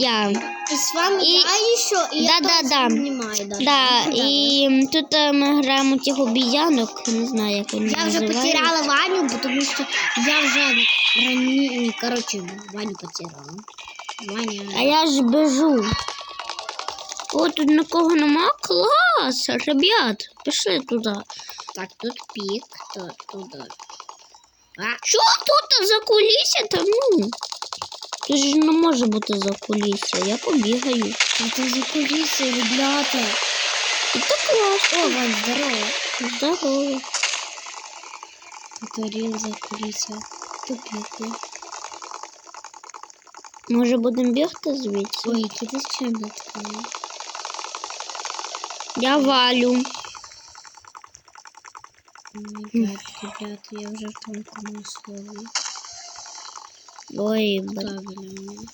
я. И с вами И- я еще, и я Да-да-да. тоже снимаю даже. Да, Ну, і м, тут е, ми граємо тих обіянок, не знаю, як вони Я уже називаються. потеряла Ваню, потому что я уже рани... Короче, Ваню потеряла. Ваня... А я ж біжу. О, тут нікого нема. Клас! Ребят, пішли туди. Так, тут пик, то туда. А, Що тут за кулісся? Та ну. Тут ж не може бути за кулісся. Я побігаю. это за кулисы, ребята. І так класно. О, Вань, здорово. Здорово. Это рил за кулисы. Тупик, да? Може будемо бігти звідси? Ой, ты с чем такое? Я валю. Ребят, ребят, я уже в тонком условии. Ой, блин.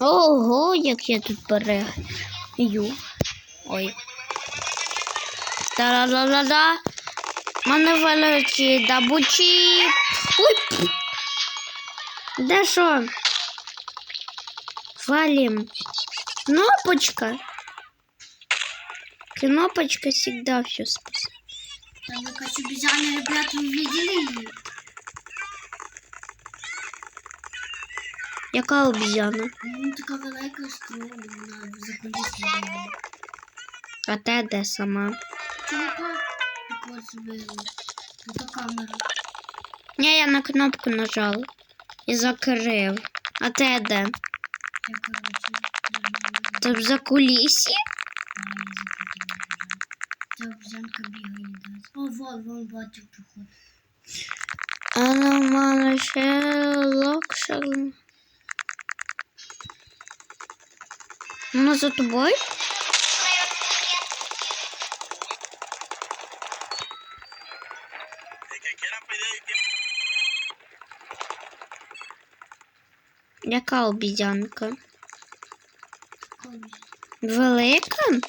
Ого, як я тут перегаю. Ой. Та-ла-ла-ла-ла. Мене великі дабучі. Ой. Де що? Валим. Кнопочка. Кнопочка всегда все спасает. Там якась обезьяна, ребят, вы видели ее? Яка обізяна? Ну, така велика строга, вона. А те де сама? Чувака, як ось збили. Ото камера. Ні, я на кнопку нажала. І закрив. А те де? Я, короче, не Це за Ця обезьянка бігає, да. О, вон, вон, бачив проход. А на мене ще локшер. Вона за тобою? Яка обізянка? Велика?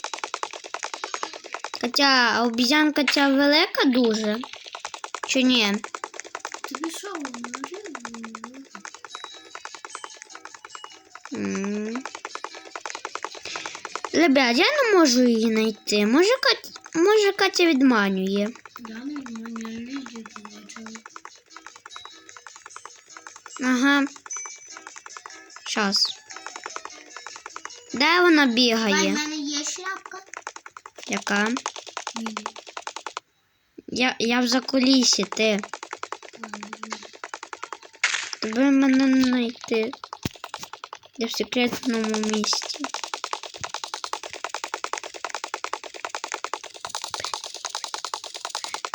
Хоча а обізянка ця велика дуже? Чи ні? Тобі що. Ребят, я не можу її знайти. Може, Кат... Може Катя відманює. Да, нормально, я відео побачила. Ага. Щас. Де вона бігає? мене є шляпка. Яка? Я, я в закулісі, ти. Тебе мене не знайти. Я в секретному місці.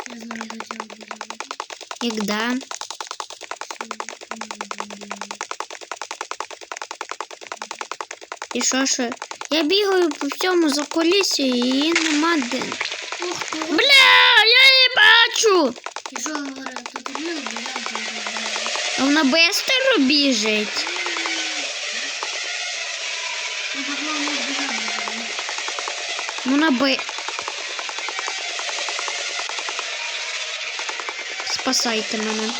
Я знаю, де ця обезьяна. Як де? І що ще? Я бігаю по всьому закулісі і нема де. Ух ти, Бля, я її бачу! і що говорить, тут одна обезьянка розбирає. А Вона быстро біжить. Ну, так головне обезьяна. Вона би. Спасайте мене.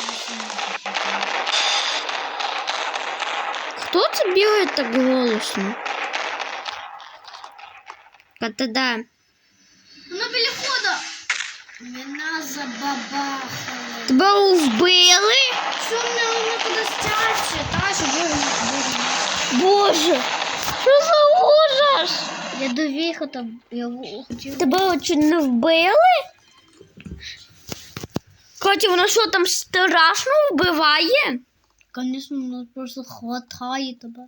Хто це бігає так голосно? Катада. Вона біля входа. Мене забабахали. Тебе вбили? Що мене вона туди стяче? Та, що боже, боже. Боже, що за ужас? Я до віхота, я в- хотів. Тебе чуть не вбили? Катя, вона що там страшно вбиває? Звісно, вона просто хватає тебе.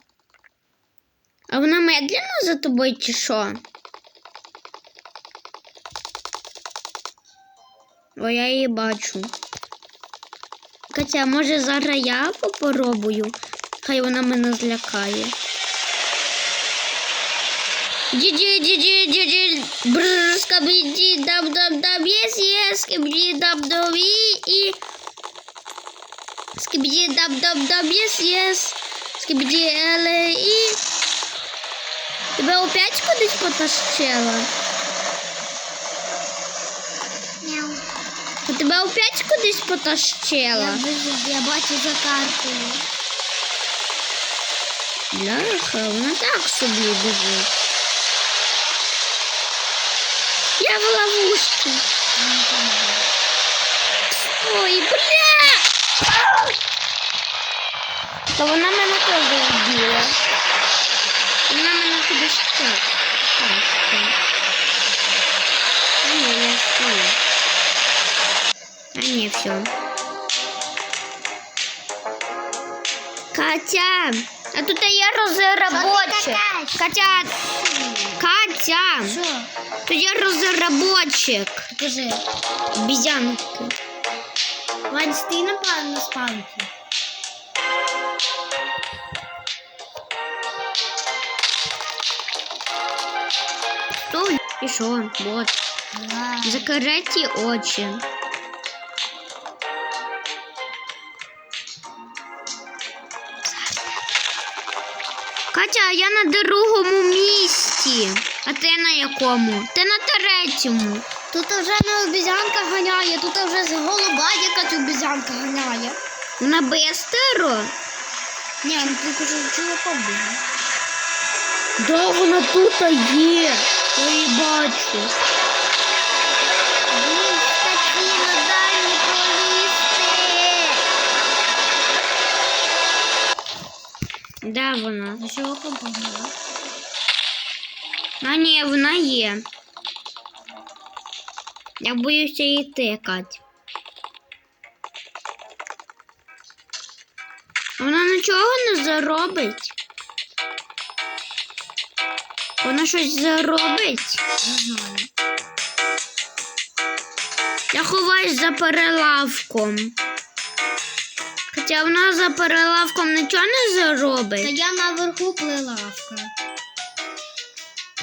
А вона медленно за тобою чи що? О, я її бачу. Катя, може зараз я попробую? Хай вона мене злякає. Ді-ді, ді-ді, ді-ді, бррр, скабіді, дам, дам, дам, єс, єс, скабіді, дам, дам, і, і. Скибіді, дам, дам, дам, єс, єс. Скибіді, еле, і. Тебе опять кудись потащила? Мяу. А ти Тебе опять кудись Я потащила? біжу, я бачу за картою. Бляха, вона так собі біжить. Я в ловушці. Ой, бля! Та вона мене теж вбила. Вона мене кудись так. тащить. А ні, я стою. А ні, все. Катя, а тут є розробочик. Катя, Катя, Що? тут є розробочик. Покажи. Обезьянки. Вань, стій на, па- на спанці. Стой. І що? Вот. Да. Закриті очі. Катя, а я на другому місці. А ти на якому? Ти на третьому. Тут вже не обізянка ганяє, тут вже з голуба якась обізянка ганяє. Вона бистро? Ні, ну ти кажу, чуваком бігає. Да, вона тут є. Я її бачу. Де вона? За чуваком погнала. А ні, вона є. Я боюся йти, Кать. Вона нічого не заробить. Вона щось заробить. Не знаю. Я ховаюсь за перелавком. Хоча вона за перелавком нічого не Та заробить. я наверху плилавка.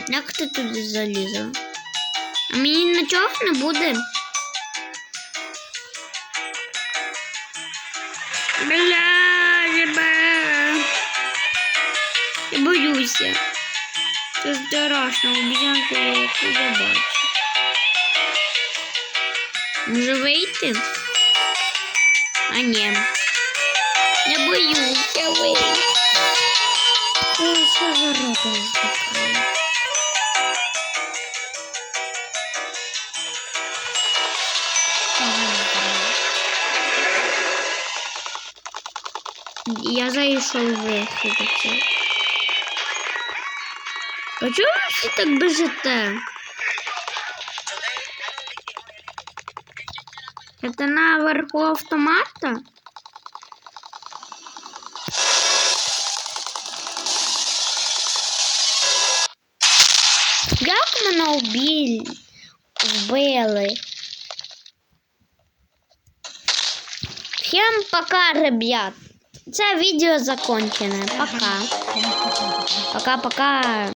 Як ти туди залізла? А мені нічого не буде. Бля, ребе. Я боюся. Це страшно, обіцянку я яку я бачу. Може вийти? А ні. Я боюся вийти. Ой, що за робить? Я зайшов виходити. А чого ви так біжите? Це наверху автомата? Як мене убили? Вбили? Всем пока, ребят. Це відео закончене. Пока. Пока-пока.